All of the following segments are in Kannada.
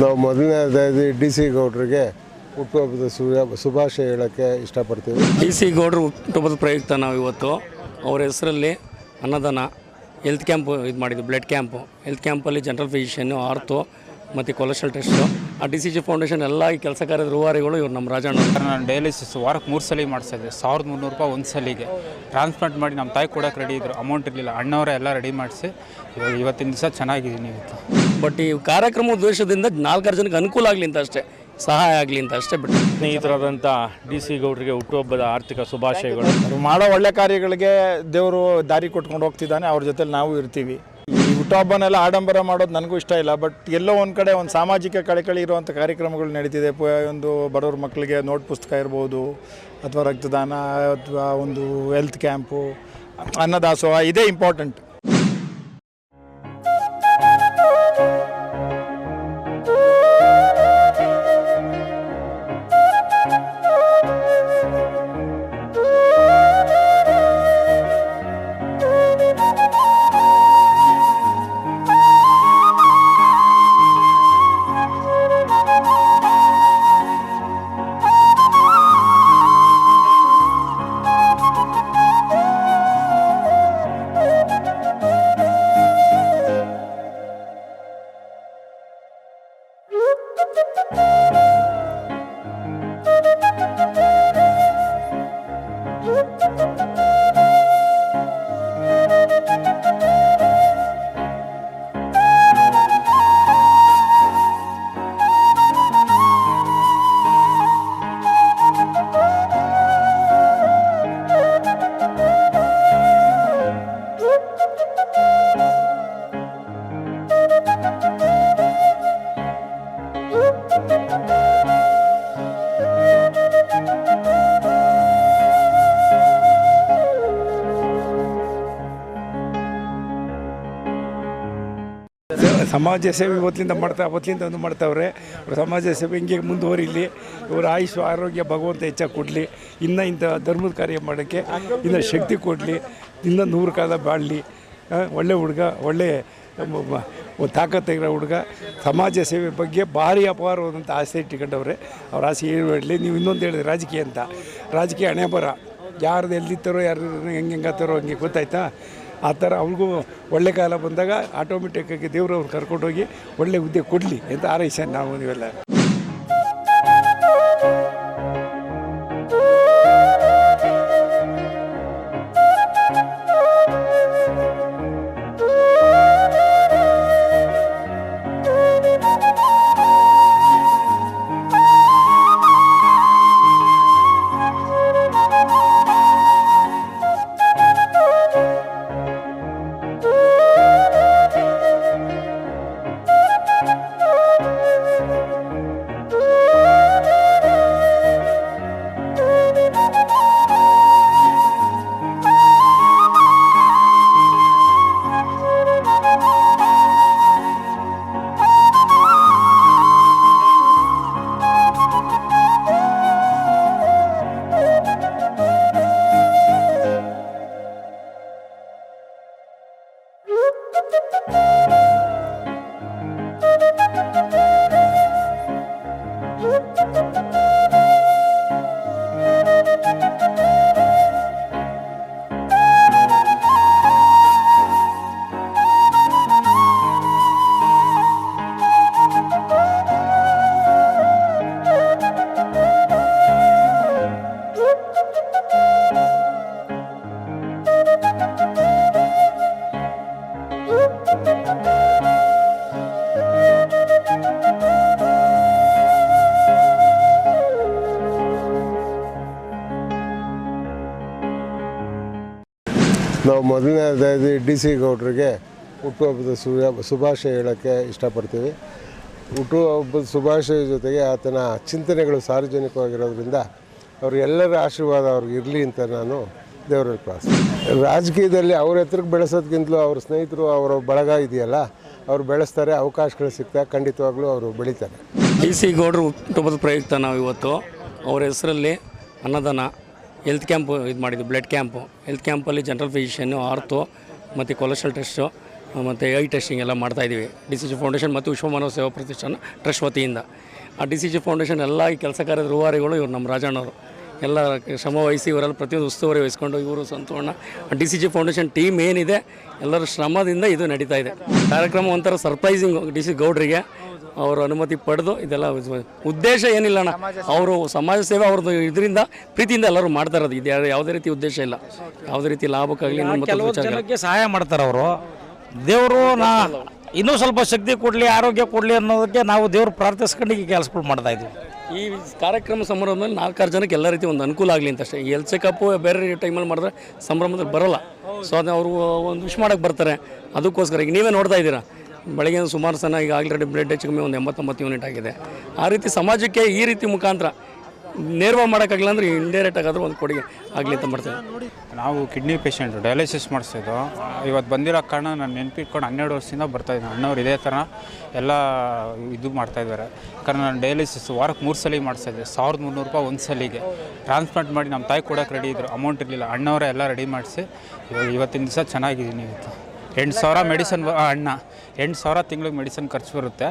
ನಾವು ಮೊದಲನೇದಾಗಿ ಡಿ ಸಿ ಗೌಡ್ರಿಗೆ ಹುಟ್ಟುಹಬ್ಬದ ಶುಭಾಶಯ ಹೇಳೋಕ್ಕೆ ಇಷ್ಟಪಡ್ತೀವಿ. ಡಿ ಸಿ ಗೌಡ್ರು ಹುಟ್ಟುಹಬ್ಬದ ಪ್ರಯುಕ್ತ ನಾವು ಇವತ್ತು. ಅವ್ರ ಹೆಸರಲ್ಲಿ ಅನ್ನದಾನ ಹೆಲ್ತ್ ಕ್ಯಾಂಪ್ ಇದು ಮಾಡಿದ್ವಿ ಬ್ಲಡ್ ಕ್ಯಾಂಪು ಹೆಲ್ತ್ ಕ್ಯಾಂಪಲ್ಲಿ ಜನರಲ್ ಫಿಸಿಷಿಯನ್ನು ಆರ್ತು ಮತ್ತು ಕೊಲೆಸ್ಟ್ರಾಲ್ ಟೆಸ್ಟು ಆ ಡಿ ಸಿ ಜಿ ಫೌಂಡೇಶನ್ ಎಲ್ಲ ಈ ಕೆಲಸ ಕಾರ್ಯದ ರೂವಾರಿಗಳು ಇವ್ರು ನಮ್ಮ ರಾಜಣ್ಣ ನಾನು ಡಯಾಲಿಸಿಸ್ ವಾರಕ್ಕೆ ಮೂರು ಸಲ ಮಾಡಿಸ್ತಾ ಇದ್ದೆ. ಸಾವಿರದ ಮುನ್ನೂರು ರೂಪಾಯಿ ಒಂದು ಸಲಿಗೆ. ಟ್ರಾನ್ಸ್ಪ್ಲಾಂಟ್ ಮಾಡಿ ನಮ್ಮ ತಾಯಿ ಕೊಡೋಕೆ ರೆಡಿ ಇದ್ದರು ಅಮೌಂಟ್ ಇರಲಿಲ್ಲ. ಅಣ್ಣವರೇ ಎಲ್ಲ ರೆಡಿ ಮಾಡಿಸಿ ಇವಾಗ ಇವತ್ತಿನ ದಿವಸ ಚೆನ್ನಾಗಿದ್ದೀನಿ ಇವತ್ತು. ಬಟ್ ಈ ಕಾರ್ಯಕ್ರಮ ಉದ್ದೇಶದಿಂದ ನಾಲ್ಕಾರು ಜನಕ್ಕೆ ಅನುಕೂಲ ಆಗಲಿ ಅಂತ ಅಷ್ಟೇ. ಸಹಾಯ ಆಗಲಿ ಅಂತ ಅಷ್ಟೇ ಬಿಟ್ಟು. ಸ್ನೇಹಿತರಾದಂಥ ಡಿ ಸಿ ಗೌಡ್ರಿಗೆ ಹುಟ್ಟುಹಬ್ಬದ ಆರ್ಥಿಕ ಶುಭಾಶಯಗಳು. ಅವ್ರು ಮಾಡೋ ಒಳ್ಳೆ ಕಾರ್ಯಗಳಿಗೆ ದೇವರು ದಾರಿ ಕೊಟ್ಕೊಂಡು ಹೋಗ್ತಿದ್ದಾನೆ. ಅವ್ರ ಜೊತೆಲಿ ನಾವು ಇರ್ತೀವಿ. ಈ ಹುಟ್ಟುಹಬ್ಬನೆಲ್ಲ ಆಡಂಬರ ಮಾಡೋದು ನನಗೂ ಇಷ್ಟ ಇಲ್ಲ ಬಟ್ ಎಲ್ಲೋ ಒಂದು ಕಡೆ ಒಂದು ಸಾಮಾಜಿಕ ಕಳಕಳಿ ಇರುವಂಥ ಕಾರ್ಯಕ್ರಮಗಳು ನಡೀತಿದೆ. ಒಂದು ಬಡವ್ರ ಮಕ್ಕಳಿಗೆ ನೋಟ್ ಪುಸ್ತಕ ಇರ್ಬೋದು, ಅಥವಾ ರಕ್ತದಾನ, ಅಥವಾ ಒಂದು ಹೆಲ್ತ್ ಕ್ಯಾಂಪು ಅನ್ನದಾಸೋಹ, ಇದೇ ಇಂಪಾರ್ಟೆಂಟ್ ಸಮಾಜ ಸೇವೆ ಇವತ್ತಿಂದ ಮಾಡ್ತಾ, ಅವತ್ತಿಂದ ಒಂದು ಮಾಡ್ತಾವ್ರೆ. ಸಮಾಜ ಸೇವೆ ಹಿಂಗೆ ಮುಂದುವರಿಲಿ, ಇವರ ಆಯುಷು, ಆರೋಗ್ಯ, ಭಗವಂತ ಹೆಚ್ಚಾಗಿ ಕೊಡಲಿ, ಇನ್ನು ಇಂಥ ಧರ್ಮದ ಕಾರ್ಯ ಮಾಡೋಕ್ಕೆ ಇನ್ನು ಶಕ್ತಿ ಕೊಡಲಿ, ಇನ್ನೂ ನೂರು ಕಾಲ ಬಾಳಲಿ ಒಳ್ಳೆ ಹುಡುಗ, ಒಳ್ಳೆ ತಾಕತ್ತಿರೋ ಹುಡುಗ, ಸಮಾಜ ಸೇವೆ ಬಗ್ಗೆ ಭಾರಿ ಅಪಾರವಾದಂಥ ಆಸೆ ಇಟ್ಕೊಂಡವ್ರೆ. ಅವ್ರ ಆಸೆ ಏನು ನೀವು ಇನ್ನೊಂದು ಹೇಳಿದ್ರೆ, ರಾಜಕೀಯ ಅಂತ. ರಾಜಕೀಯ ಹಣೆ ಬರ ಯಾರ್ದು ಎಲ್ಲಿತ್ತಾರೋ ಯಾರು ಹೆಂಗೆ ಹೆಂಗಾತಾರೋ ಹಂಗೆ ಗೊತ್ತಾಯ್ತಾ? ಆ ಥರ ಅವ್ರಿಗೂ ಒಳ್ಳೆ ಕಾಲ ಬಂದಾಗ ಆಟೋಮೆಟಿಕ್ಕಾಗಿ ಅವ್ರು ಕರ್ಕೊಂಡೋಗಿ ಒಳ್ಳೆ ಹುದ್ದೆ ಕೊಡಲಿ ಅಂತ ಆರೈಸ ನಾವು ನೀವೆಲ್ಲ. ಮೊದಲನೇದಾಗಿ ಡಿ ಸಿ ಗೌಡ್ರಿಗೆ ಹುಟ್ಟುಹಬ್ಬದ ಸುಭ ಶುಭಾಶಯ ಹೇಳೋಕ್ಕೆ ಇಷ್ಟಪಡ್ತೀವಿ. ಹುಟ್ಟುಹಬ್ಬದ ಶುಭಾಶಯ ಜೊತೆಗೆ ಆತನ ಚಿಂತನೆಗಳು ಸಾರ್ವಜನಿಕವಾಗಿರೋದ್ರಿಂದ ಅವ್ರಿಗೆಲ್ಲರ ಆಶೀರ್ವಾದ ಅವ್ರಿಗೆ ಇರಲಿ ಅಂತ ನಾನು ದೇವರಲ್ಲಿ ಪ್ರಾರ್ಥನೆ ರಾಜಕೀಯದಲ್ಲಿ ಅವ್ರ ಎತ್ತರಕ್ಕೆ ಬೆಳೆಸೋದ್ಕಿಂತಲೂ ಅವ್ರ ಸ್ನೇಹಿತರು, ಅವರ ಬಳಗ ಇದೆಯಲ್ಲ, ಅವ್ರು ಬೆಳೆಸ್ತಾರೆ, ಅವಕಾಶಗಳು ಸಿಗ್ತಾ ಖಂಡಿತವಾಗ್ಲೂ ಅವರು ಬೆಳೀತಾರೆ. ಡಿ ಸಿ ಗೌಡ್ರು ಹುಟ್ಟುಹಬ್ಬದ ಪ್ರಯುಕ್ತ ನಾವು ಇವತ್ತು ಅವರ ಹೆಸರಲ್ಲಿ ಅನ್ನದಾನ ಹೆಲ್ತ್ ಕ್ಯಾಂಪ್ ಇದು ಮಾಡಿದ್ವಿ ಬ್ಲಡ್ ಕ್ಯಾಂಪು. ಹೆಲ್ತ್ ಕ್ಯಾಂಪಲ್ಲಿ ಜನರಲ್ ಫಿಸಿಷಿಯನ್ನು ಆರ್ತು ಮತ್ತು ಕೊಲೆಸ್ಟ್ರಾಲ್ ಟೆಸ್ಟು ಮತ್ತು ಐ ಟೆಸ್ಟಿಂಗ್ ಎಲ್ಲ ಮಾಡ್ತಾಯಿದ್ದೀವಿ ಡಿ ಸಿ ಜಿ ಫೌಂಡೇಶನ್ ಮತ್ತು ವಿಶ್ವಮಾನವ ಸೇವಾ ಪ್ರತಿಷ್ಠಾನ ಟ್ರಸ್ಟ್ ವತಿಯಿಂದ. ಆ ಡಿ ಸಿ ಜಿ ಫೌಂಡೇಶನ್ ಎಲ್ಲ ಈ ಕೆಲಸ ಕಾರ್ಯದ ರೂವಾರಿಗಳು ಇವರು ನಮ್ಮ ರಾಜಣ್ಣವರು. ಎಲ್ಲ ಶ್ರಮ ವಹಿಸಿ ಇವರೆಲ್ಲ ಪ್ರತಿಯೊಂದು ಉಸ್ತುವಾರಿ ವಹಿಸ್ಕೊಂಡು ಇವರು ಸಂತೋಣ. D C G foundation team ಏನಿದೆ, ಎಲ್ಲರ ಶ್ರಮದಿಂದ ಇದು ನಡೀತಾ ಇದೆ. ಕಾರ್ಯಕ್ರಮ ಒಂಥರ ಸರ್ಪ್ರೈಸಿಂಗ್. ಡಿ ಸಿ ಗೌಡ್ರಿಗೆ ಅವರ ಅನುಮತಿ ಪಡೆದು ಇದೆಲ್ಲ ಉದ್ದೇಶ ಏನಿಲ್ಲ ಅಣ್ಣ. ಅವರು ಸಮಾಜ ಸೇವೆ ಅವ್ರದ್ದು ಇದರಿಂದ ಪ್ರೀತಿಯಿಂದ ಎಲ್ಲರೂ ಮಾಡ್ತಾ ಇರೋದು. ಇದು ಯಾವುದೇ ರೀತಿ ಉದ್ದೇಶ ಇಲ್ಲ. ಯಾವುದೇ ರೀತಿ ಲಾಭಕ್ಕಾಗಲಿ ಕೆಲವು ಜನಕ್ಕೆ ಸಹಾಯ ಮಾಡ್ತಾರೆ ಅವರು. ದೇವರು ನಾ ಇನ್ನೂ ಸ್ವಲ್ಪ ಶಕ್ತಿ ಕೊಡಲಿ ಆರೋಗ್ಯ ಕೊಡಲಿ ಅನ್ನೋದಕ್ಕೆ ನಾವು ದೇವ್ರು ಪ್ರಾರ್ಥಿಸ್ಕೊಂಡು ಈ ಕೆಲಸಗಳು ಮಾಡ್ತಾ ಇದ್ದೀವಿ. ಈ ಕಾರ್ಯಕ್ರಮ ಸಂಭ್ರಮದಲ್ಲಿ ನಾಲ್ಕಾರು ಜನಕ್ಕೆ ಎಲ್ಲ ರೀತಿ ಒಂದು ಅನುಕೂಲ ಆಗಲಿ ಅಂತ ಅಷ್ಟೇ. ಎಲ್ ಚೆಕಪ್ಪು ಬೇರೆ ಟೈಮಲ್ಲಿ ಮಾಡಿದ್ರೆ ಸಂಭ್ರಮದಲ್ಲಿ ಬರೋಲ್ಲ. ಸೊ ಅದನ್ನ ಅವರು ಒಂದು ವಿಶ್ ಮಾಡೋಕ್ಕೆ ಬರ್ತಾರೆ. ಅದಕ್ಕೋಸ್ಕರ ಈಗ ನೀವೇ ನೋಡ್ತಾ ಇದ್ದೀರಾ? ಬೆಳಗ್ಗೆ ಸುಮಾರು ಸಲ ಈಗ ಆಲ್ರೆಡಿ ಬ್ಲಡ್ ಹೆಚ್ಚು ಕಮ್ಮಿ ಒಂದು ಎಂಬತ್ತೊಂಬತ್ತು ಯೂನಿಟ್ ಆಗಿದೆ. ಆ ರೀತಿ ಸಮಾಜಕ್ಕೆ ಈ ರೀತಿ ಮುಖಾಂತರ ನೇರವಾಗಿ ಮಾಡೋಕ್ಕಾಗಲ್ಲ ಅಂದ್ರೆ ಇಂಡೈರೆಕ್ಟ್ ಆಗಾದ್ರೂ ಒಂದು ಕೊಡುಗೆ ಆಗಲಿ ಅಂತ ಮಾಡ್ತೇವೆ. ನಾವು ಕಿಡ್ನಿ ಪೇಷಂಟು ಡಯಾಲಿಸಿಸ್ ಮಾಡಿಸಿದ್ದು ಇವತ್ತು ಬಂದಿರೋ ಕಾರಣ ನಾನು ನೆನಪಿಟ್ಕೊಂಡು ಹನ್ನೆರಡು ವರ್ಷದಿಂದ ಬರ್ತಾಯಿದ್ದೀನಿ ಅಣ್ಣವ್ರು ಇದೇ ಥರ ಎಲ್ಲ ಇದು ಮಾಡ್ತಾಯಿದ್ದಾರೆ ಕಾರಣ ನಾನು ಡಯಾಲಿಸಿಸ್ ವಾರಕ್ಕೆ ಮೂರು ಸಲ ಮಾಡಿಸಿದ್ದೆ ಸಾವಿರದ ಮುನ್ನೂರು ರೂಪಾಯಿ ಒಂದು ಸಲಿಗೆ. ಟ್ರಾನ್ಸ್ಪ್ಲಾಂಟ್ ಮಾಡಿ ನಮ್ಮ ತಾಯಿ ಕೊಡೋಕೆ ರೆಡಿ ಇದ್ದರು ಅಮೌಂಟ್ ಇರಲಿಲ್ಲ. ಅಣ್ಣವರೇ ಎಲ್ಲ ರೆಡಿ ಮಾಡಿಸಿ ಇವತ್ತಿನ ದಿವಸ ಚೆನ್ನಾಗಿದ್ದೀನಿ ಇವತ್ತು. ಎಂಟು ಸಾವಿರ ಮೆಡಿಸನ್ ಅಣ್ಣ. ಎಂಟು ಸಾವಿರ ತಿಂಗಳಿಗೆ ಮೆಡಿಸಿನ್ ಖರ್ಚು ಬರುತ್ತೆ.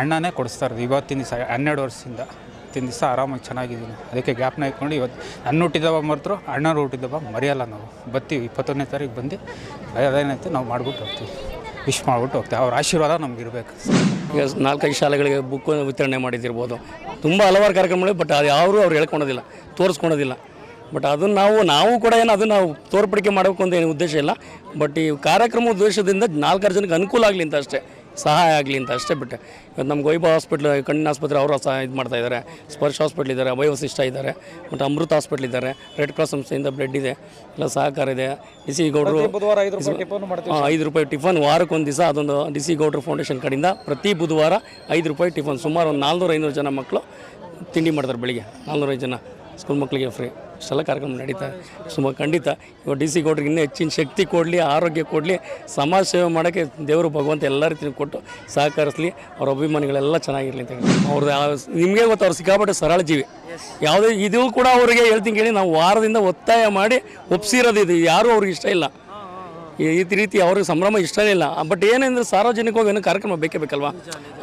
ಅಣ್ಣನೇ ಕೊಡಿಸ್ತಾ ಇರೋದು. ಇವತ್ತಿನ ದಿವಸ ಹನ್ನೆರಡು ವರ್ಷದಿಂದ ಇವತ್ತಿನ ದಿವಸ ಆರಾಮಾಗಿ ಚೆನ್ನಾಗಿದ್ದೀನಿ. ಅದಕ್ಕೆ ಗ್ಯಾಪ್ನ ಇಟ್ಕೊಂಡು ಇವತ್ತು ನನ್ನ ಹುಟ್ಟಿದವ ಮರೆತರು ಅಣ್ಣರು ಹುಟ್ಟಿದವ ಮರೆಯಲ್ಲ ನಾವು. ಬರ್ತೀವಿ. ಇಪ್ಪತ್ತೊಂದನೇ ತಾರೀಕು ಬಂದು ಅದೇನೈತೆ ನಾವು ಮಾಡ್ಬಿಟ್ಟು ಹೋಗ್ತೀವಿ. ವಿಶ್ ಮಾಡ್ಬಿಟ್ಟು ಹೋಗ್ತೀವಿ. ಅವ್ರ ಆಶೀರ್ವಾದ ನಮ್ಗೆ ಇರಬೇಕು. ಈಗ ನಾಲ್ಕೈದು ಶಾಲೆಗಳಿಗೆ ಬುಕ್ ವಿತರಣೆ ಮಾಡಿದ್ದಿರ್ಬೋದು. ತುಂಬ ಹಲವಾರು ಕಾರ್ಯಕ್ರಮಗಳು ಬಟ್ ಅದು ಯಾರು ಅವ್ರು ಹೇಳ್ಕೊಳೋದಿಲ್ಲ, ತೋರಿಸ್ಕೊಳೋದಿಲ್ಲ. ಬಟ್ ಅದನ್ನು ನಾವು ನಾವು ಕೂಡ ಏನು ಅದನ್ನು ನಾವು ತೋರ್ಪಡಿಕೆ ಮಾಡಬೇಕು ಅಂತ ಏನು ಉದ್ದೇಶ ಇಲ್ಲ. ಬಟ್ ಈ ಕಾರ್ಯಕ್ರಮ ಉದ್ದೇಶದಿಂದ ನಾಲ್ಕಾರು ಜನಕ್ಕೆ ಅನುಕೂಲ ಆಗಲಿ ಅಂತ ಅಷ್ಟೇ ಸಹಾಯ ಆಗಲಿ ಅಂತ ಅಷ್ಟೇ ಬಿಟ್ಟೆ. ಇವತ್ತು ನಮ್ಮ ವೈಭವ ಹಾಸ್ಪಿಟ್ಲ್ ಕಣ್ಣಿನ ಆಸ್ಪತ್ರೆ ಅವರು ಸಹ ಇದು ಮಾಡ್ತಾ ಇದ್ದಾರೆ. ಸ್ಪರ್ಶ ಹಾಸ್ಪಿಟ್ಲ್ ಇದ್ದಾರೆ ಅಭಯ ವಸಿಷ್ಠ ಇದ್ದಾರೆ ಮತ್ತು ಅಮೃತ ಹಾಸ್ಪಿಟ್ಲ್ ಇದ್ದಾರೆ. ರೆಡ್ ಕ್ರಾಸ್ ಸಂಸ್ಥೆಯಿಂದ ಬ್ಲಡ್ ಇದೆ ಎಲ್ಲ ಸಹಕಾರ ಇದೆ. ಡಿ ಸಿ ಗೌಡರು ಐದು ರೂಪಾಯಿ ಟಿಫನ್ ವಾರಕ್ಕೆ ಒಂದು ದಿವಸ ಅದೊಂದು ಡಿ ಸಿ ಗೌಡ್ರು ಫೌಂಡೇಶನ್ ಕಡೆಯಿಂದ ಪ್ರತಿ ಬುಧವಾರ ಐದು ರೂಪಾಯಿ ಟಿಫನ್. ಸುಮಾರು ಒಂದು ನಾಲ್ನೂರು ಐನೂರು ಜನ ಮಕ್ಕಳು ತಿಂಡಿ ಮಾಡ್ತಾರೆ ಬೆಳಿಗ್ಗೆ. ನಾಲ್ನೂರೈದು ಜನ ಸ್ಕೂಲ್ ಮಕ್ಕಳಿಗೆ ಫ್ರೀ. ಇಷ್ಟೆಲ್ಲ ಕಾರ್ಯಕ್ರಮ ನಡೀತಾ ಸುಮಾರು ಖಂಡಿತ. ಇವಾಗ ಡಿ ಸಿ ಗೌಡ್ರಿಗೆ ಇನ್ನೂ ಹೆಚ್ಚಿನ ಶಕ್ತಿ ಕೊಡಲಿ, ಆರೋಗ್ಯ ಕೊಡಲಿ, ಸಮಾಜ ಸೇವೆ ಮಾಡೋಕ್ಕೆ ದೇವರು ಭಗವಂತ ಎಲ್ಲ ರೀತಿಯೂ ಕೊಟ್ಟು ಸಹಕರಿಸಲಿ. ಅವ್ರ ಅಭಿಮಾನಿಗಳೆಲ್ಲ ಚೆನ್ನಾಗಿರಲಿ ಅಂತ ಹೇಳಿ ಅವ್ರದ್ದು ನಿಮಗೆ ಗೊತ್ತು, ಅವ್ರು ಸಿಕ್ಕಾಪಟ್ಟೆ ಸರಳ ಜೀವಿ. ಯಾವುದೇ, ಇದು ಕೂಡ ಅವರಿಗೆ ಹೇಳ್ತೀನಿ ಕೇಳಿ, ನಾವು ವಾರದಿಂದ ಒತ್ತಾಯ ಮಾಡಿ ಒಪ್ಸಿರೋದು ಇದು ಯಾರೂ ಅವ್ರಿಗೆ ಇಷ್ಟ ಇಲ್ಲ. ಈ ರೀತಿ ಅವ್ರಿಗೆ ಸಂಭ್ರಮ ಇಷ್ಟನೇ ಇಲ್ಲ. ಬಟ್ ಏನಂದ್ರೆ ಸಾರ್ವಜನಿಕವಾಗಿ ಏನೋ ಕಾರ್ಯಕ್ರಮ ಬೇಕೇ ಬೇಕಲ್ವಾ?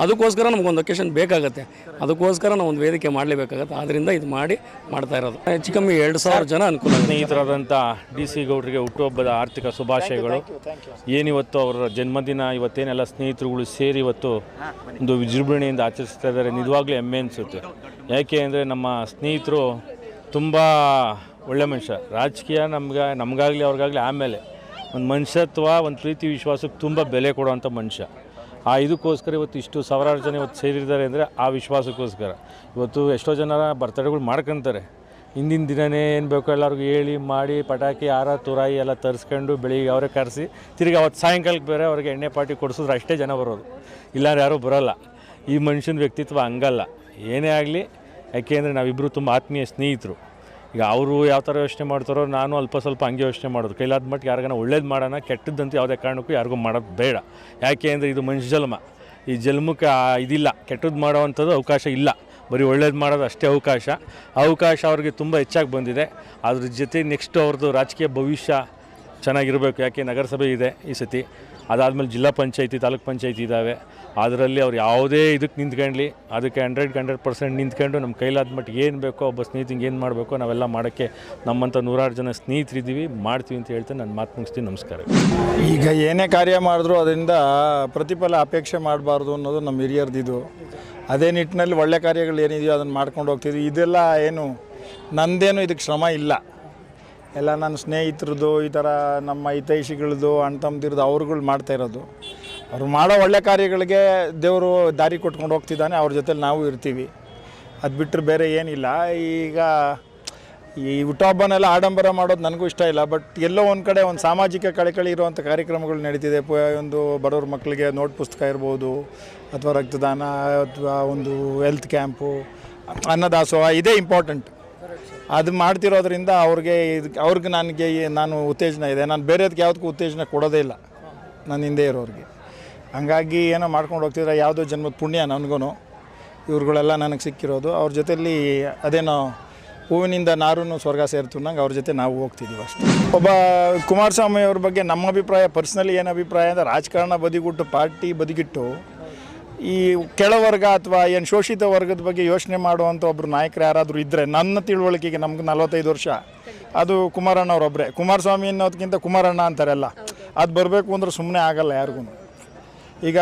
ಅದಕ್ಕೋಸ್ಕರ ನಮಗೊಂದು ಒಕೇಶನ್ ಬೇಕಾಗುತ್ತೆ. ಅದಕ್ಕೋಸ್ಕರ ನಾವು ಒಂದು ವೇದಿಕೆ ಮಾಡಲೇಬೇಕಾಗತ್ತೆ. ಆದ್ದರಿಂದ ಇದು ಮಾಡಿ ಮಾಡ್ತಾ ಇರೋದು. ಹೆಚ್ಚು ಕಮ್ಮಿ ಎರಡು ಸಾವಿರ ಜನ ಅನುಕೂಲ ಸ್ನೇಹಿತರಾದಂಥ ಡಿ ಸಿ ಗೌಡ್ರಿಗೆ ಹುಟ್ಟುಹಬ್ಬದ ಆರ್ಥಿಕ ಶುಭಾಶಯಗಳು. ಏನಿವತ್ತು ಅವರ ಜನ್ಮದಿನ ಇವತ್ತೇನೆಲ್ಲ ಸ್ನೇಹಿತರುಗಳು ಸೇರಿ ಇವತ್ತು ಒಂದು ವಿಜೃಂಭಣೆಯಿಂದ ಆಚರಿಸ್ತಾ ಇದ್ದಾರೆ. ನಿಜವಾಗ್ಲೂ ಹೆಮ್ಮೆ ಅನಿಸುತ್ತೆ. ಯಾಕೆ ಅಂದರೆ ನಮ್ಮ ಸ್ನೇಹಿತರು ತುಂಬ ಒಳ್ಳೆ ಮನುಷ್ಯ. ರಾಜಕೀಯ ನಮ್ಗೆ ನಮಗಾಗಲಿ ಅವ್ರಿಗಾಗಲಿ ಆಮೇಲೆ ಒಂದು ಮನುಷ್ಯತ್ವ, ಒಂದು ಪ್ರೀತಿ, ವಿಶ್ವಾಸಕ್ಕೆ ತುಂಬ ಬೆಲೆ ಕೊಡುವಂಥ ಮನುಷ್ಯ. ಆ ಇದಕ್ಕೋಸ್ಕರ ಇವತ್ತು ಇಷ್ಟು ಸಾವಿರಾರು ಜನ ಇವತ್ತು ಸೇರಿದ್ದಾರೆ ಅಂದರೆ ಆ ವಿಶ್ವಾಸಕ್ಕೋಸ್ಕರ. ಇವತ್ತು ಎಷ್ಟೋ ಜನ ಬರ್ತಡೆಗಳು ಮಾಡ್ಕೊಂತಾರೆ. ಹಿಂದಿನ ದಿನವೇ ಏನು ಬೇಕೋ ಎಲ್ಲರಿಗೂ ಹೇಳಿ, ಮಾಡಿ, ಪಟಾಕಿ, ಹಾರ, ತುರಾಯಿ ಎಲ್ಲ ತರಿಸ್ಕೊಂಡು ಬೆಳಿಗ್ಗೆ ಅವರೇ ಕರೆಸಿ, ತಿರುಗಿ ಅವತ್ತು ಸಾಯಂಕಾಲಕ್ಕೆ ಬೇರೆ ಅವ್ರಿಗೆ ಎಣ್ಣೆ ಪಾಟಿ ಕೊಡಿಸಿದ್ರೆ ಅಷ್ಟೇ ಜನ ಬರೋದು. ಇಲ್ಲಾಂದ್ರೆ ಯಾರೂ ಬರೋಲ್ಲ. ಈ ಮನುಷ್ಯನ ವ್ಯಕ್ತಿತ್ವ ಹಂಗಲ್ಲ. ಏನೇ ಆಗಲಿ ಯಾಕೆಂದರೆ ನಾವಿಬ್ಬರು ತುಂಬ ಆತ್ಮೀಯ ಸ್ನೇಹಿತರು. ಈಗ ಅವರು ಯಾವ ಥರ ಯೋಚನೆ ಮಾಡ್ತಾರೋ ನಾನು ಅಲ್ಪ ಸ್ವಲ್ಪ ಹಂಗೆ ಯೋಚನೆ ಮಾಡೋದು. ಕೈಲಾದ ಮಟ್ಟಿಗೆ ಯಾರಿಗಾನ ಒಳ್ಳೇದು ಮಾಡೋಣ, ಕೆಟ್ಟದ್ದಂತ ಯಾವುದೇ ಕಾರಣಕ್ಕೂ ಯಾರಿಗೂ ಮಾಡೋದು ಬೇಡ. ಯಾಕೆ ಅಂದರೆ ಇದು ಮನುಷ್ಯ ಜನ್ಮ. ಈ ಜನ್ಮಕ್ಕೆ ಇದಿಲ್ಲ. ಕೆಟ್ಟದ್ದು ಮಾಡೋವಂಥದ್ದು ಅವಕಾಶ ಇಲ್ಲ. ಬರೀ ಒಳ್ಳೇದು ಮಾಡೋದು ಅಷ್ಟೇ ಅವಕಾಶ. ಅವಕಾಶ ಅವ್ರಿಗೆ ತುಂಬ ಹೆಚ್ಚಾಗಿ ಬಂದಿದೆ. ಅದ್ರ ಜೊತೆ ನೆಕ್ಸ್ಟ್ ಅವ್ರದ್ದು ರಾಜಕೀಯ ಭವಿಷ್ಯ ಚೆನ್ನಾಗಿರಬೇಕು. ಯಾಕೆ ನಗರಸಭೆ ಇದೆ ಈ ಸತಿ. ಅದಾದಮೇಲೆ ಜಿಲ್ಲಾ ಪಂಚಾಯತಿ, ತಾಲೂಕು ಪಂಚಾಯತಿ ಇದ್ದಾವೆ ಅದರಲ್ಲಿ ಅವ್ರು ಯಾವುದೇ ಇದಕ್ಕೆ ನಿಂತ್ಕೊಂಡ್ಲಿ, ಅದಕ್ಕೆ ಹಂಡ್ರೆಡ್ ಹಂಡ್ರೆಡ್ ಪರ್ಸೆಂಟ್ ನಿಂತ್ಕೊಂಡು ನಮ್ಮ ಕೈಲಾದ ಮಟ್ಟಿಗೆ ಏನು ಬೇಕೋ ಒಬ್ಬ ಸ್ನೇಹಿತಿಗೆ ಏನು ಮಾಡಬೇಕೋ ನಾವೆಲ್ಲ ಮಾಡೋಕ್ಕೆ ನಮ್ಮಂಥ ನೂರಾರು ಜನ ಸ್ನೇಹಿತರಿದ್ದೀವಿ. ಮಾಡ್ತೀವಿ ಅಂತ ಹೇಳ್ತೀನಿ ನನ್ನ ಮಾತು ಮುಗಿಸ್ತೀನಿ. ನಮಸ್ಕಾರ. ಈಗ ಏನೇ ಕಾರ್ಯ ಮಾಡಿದ್ರು ಅದರಿಂದ ಪ್ರತಿಫಲ ಅಪೇಕ್ಷೆ ಮಾಡಬಾರ್ದು ಅನ್ನೋದು ನಮ್ಮ ಹಿರಿಯರ್ದು ಇದು ಅದೇ ನಿಟ್ಟಿನಲ್ಲಿ ಒಳ್ಳೆ ಕಾರ್ಯಗಳು ಏನಿದೆಯೋ ಅದನ್ನು ಮಾಡ್ಕೊಂಡು ಹೋಗ್ತಿದ್ವಿ. ಇದೆಲ್ಲ ಏನು, ನಂದೇನು ಇದಕ್ಕೆ ಶ್ರಮ ಇಲ್ಲ. ಎಲ್ಲ ನನ್ನ ಸ್ನೇಹಿತರದ್ದು ಈ ಥರ ನಮ್ಮ ಹಿತೈಷಿಗಳದ್ದು ಅಣ್ಣ ತಮ್ಮದಿರದು ಅವ್ರುಗಳು ಮಾಡ್ತಾ ಇರೋದು. ಅವ್ರು ಮಾಡೋ ಒಳ್ಳೆ ಕಾರ್ಯಗಳಿಗೆ ದೇವರು ದಾರಿ ಕೊಟ್ಕೊಂಡು ಹೋಗ್ತಿದ್ದಾನೆ, ಅವ್ರ ಜೊತೆಲಿ ನಾವು ಇರ್ತೀವಿ. ಅದು ಬಿಟ್ಟರೆ ಬೇರೆ ಏನಿಲ್ಲ. ಈಗ ಈ ಹುಟ್ಟಹಬ್ಬನೆಲ್ಲ ಆಡಂಬರ ಮಾಡೋದು ನನಗೂ ಇಷ್ಟ ಇಲ್ಲ, ಬಟ್ ಎಲ್ಲೋ ಒಂದು ಕಡೆ ಒಂದು ಸಾಮಾಜಿಕ ಕಳೆಕಳಿ ಇರುವಂಥ ಕಾರ್ಯಕ್ರಮಗಳು ನಡೀತಿದೆ. ಒಂದು ಬಡವ್ರ ಮಕ್ಕಳಿಗೆ ನೋಟ್ ಪುಸ್ತಕ ಇರ್ಬೋದು, ಅಥವಾ ರಕ್ತದಾನ, ಅಥವಾ ಒಂದು ಹೆಲ್ತ್ ಕ್ಯಾಂಪು ಅನ್ನದಾಸೋಹ, ಇದೇ ಇಂಪಾರ್ಟೆಂಟ್ ಅದು ಮಾಡ್ತಿರೋದ್ರಿಂದ ಅವ್ರಿಗೆ ಇದು ಅವ್ರಿಗೆ ನನಗೆ ನಾನು ಉತ್ತೇಜನ ಇದೆ. ನಾನು ಬೇರೆದಕ್ಕೆ ಯಾವುದಕ್ಕೂ ಉತ್ತೇಜನ ಕೊಡೋದೇ ಇಲ್ಲ ನನ್ನ ಹಿಂದೆ ಇರೋರಿಗೆ. ಹಂಗಾಗಿ ಏನೋ ಮಾಡ್ಕೊಂಡು ಹೋಗ್ತಿದ್ರೆ ಯಾವುದೋ ಜನ್ಮದ ಪುಣ್ಯ ನನಗೂ ಇವ್ರುಗಳೆಲ್ಲ ನನಗೆ ಸಿಕ್ಕಿರೋದು. ಅವ್ರ ಜೊತೆಯಲ್ಲಿ ಅದೇನೋ ಹೂವಿನಿಂದ ನಾರೂ ಸ್ವರ್ಗ ಸೇರ್ತು ನಂಗೆ ಅವ್ರ ಜೊತೆ ನಾವು ಹೋಗ್ತಿದ್ದೀವಿ ಅಷ್ಟೇ. ಒಬ್ಬ ಕುಮಾರಸ್ವಾಮಿ ಅವ್ರ ಬಗ್ಗೆ ನಮ್ಮ ಅಭಿಪ್ರಾಯ, ಪರ್ಸ್ನಲಿ ಏನು ಅಭಿಪ್ರಾಯ ಅಂದರೆ ರಾಜಕಾರಣ ಬದಿಗಿಟ್ಟು, ಪಾರ್ಟಿ ಬದಿಗಿಟ್ಟು ಈ ಕೆಳವರ್ಗ ಅಥವಾ ಏನು ಶೋಷಿತ ವರ್ಗದ ಬಗ್ಗೆ ಯೋಚನೆ ಮಾಡುವಂಥ ಒಬ್ಬರು ನಾಯಕರು ಯಾರಾದರೂ ಇದ್ದರೆ ನನ್ನ ತಿಳುವಳಿಕೆಗೆ ನಮ್ಗೆ ನಲವತ್ತೈದು ವರ್ಷ. ಅದು ಕುಮಾರಣ್ಣ ಅವರೊಬ್ಬರೇ ಕುಮಾರಸ್ವಾಮಿ ಅನ್ನೋದಕ್ಕಿಂತ ಕುಮಾರಣ್ಣ ಅಂತಾರಲ್ಲ. ಅದು ಬರಬೇಕು ಅಂದ್ರೆ ಸುಮ್ಮನೆ ಆಗಲ್ಲ ಯಾರಿಗೂ. ಈಗ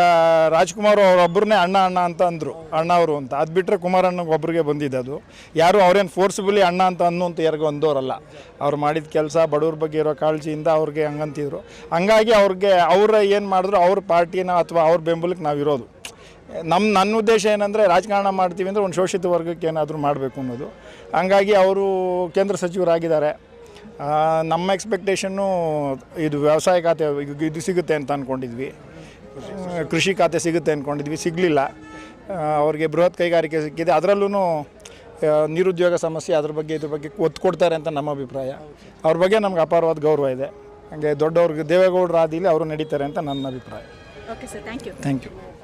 ರಾಜ್ಕುಮಾರ್ ಅವರೊಬ್ಬರನ್ನೇ ಅಣ್ಣ ಅಣ್ಣ ಅಂತ ಅಂದರು. ಅಣ್ಣ ಅವರು ಅಂತ. ಅದು ಬಿಟ್ಟರೆ ಕುಮಾರಣ್ಣಗೆ ಒಬ್ಬರಿಗೆ ಬಂದಿದ್ದು ಅದು. ಯಾರು ಅವ್ರೇನು ಫೋರ್ಸ್ಬಲಿ ಅಣ್ಣ ಅಂತ ಅನ್ನುವಂತ ಯಾರಿಗೂ ಅಂದೋರಲ್ಲ. ಅವ್ರು ಮಾಡಿದ ಕೆಲಸ ಬಡವ್ರ ಬಗ್ಗೆ ಇರೋ ಕಾಳಜಿಯಿಂದ ಅವ್ರಿಗೆ ಹಂಗಂತಿದ್ರು. ಹಂಗಾಗಿ ಅವ್ರಿಗೆ ಅವ್ರ ಏನು ಮಾಡಿದ್ರು ಅವ್ರ ಪಾರ್ಟಿನ ಅಥವಾ ಅವ್ರ ಬೆಂಬಲಕ್ಕೆ ನಾವು ಇರೋದು. ನಮ್ಮ ನನ್ನ ಉದ್ದೇಶ ಏನಂದರೆ ರಾಜಕಾರಣ ಮಾಡ್ತೀವಿ ಅಂದರೆ ಒಂದು ಶೋಷಿತ ವರ್ಗಕ್ಕೆ ಏನಾದರೂ ಮಾಡಬೇಕು ಅನ್ನೋದು. ಹಂಗಾಗಿ ಅವರು ಕೇಂದ್ರ ಸಚಿವರಾಗಿದ್ದಾರೆ. ನಮ್ಮ ಎಕ್ಸ್ಪೆಕ್ಟೇಷನ್ನು ಇದು ವ್ಯವಸಾಯ ಖಾತೆ ಇದು- ಸಿಗುತ್ತೆ ಅಂತ ಅಂದ್ಕೊಂಡಿದ್ವಿ ಕೃಷಿ ಖಾತೆ ಸಿಗುತ್ತೆ ಅಂದ್ಕೊಂಡಿದ್ವಿ ಸಿಗಲಿಲ್ಲ. ಅವ್ರಿಗೆ ಬೃಹತ್ ಕೈಗಾರಿಕೆ ಸಿಕ್ಕಿದೆ. ಅದರಲ್ಲೂ ನಿರುದ್ಯೋಗ ಸಮಸ್ಯೆ ಅದ್ರ ಬಗ್ಗೆ ಇದ್ರ ಬಗ್ಗೆ ಒತ್ತು ಕೊಡ್ತಾರೆ ಅಂತ ನಮ್ಮ ಅಭಿಪ್ರಾಯ. ಅವ್ರ ಬಗ್ಗೆ ನಮ್ಗೆ ಅಪಾರವಾದ ಗೌರವ ಇದೆ. ಹಾಗೆ ದೊಡ್ಡವ್ರಿಗೆ ದೇವೇಗೌಡರು ಆದಿಲಿ ಅವರು ನಡೀತಾರೆ ಅಂತ ನನ್ನ ಅಭಿಪ್ರಾಯ. Okay sir thank you thank you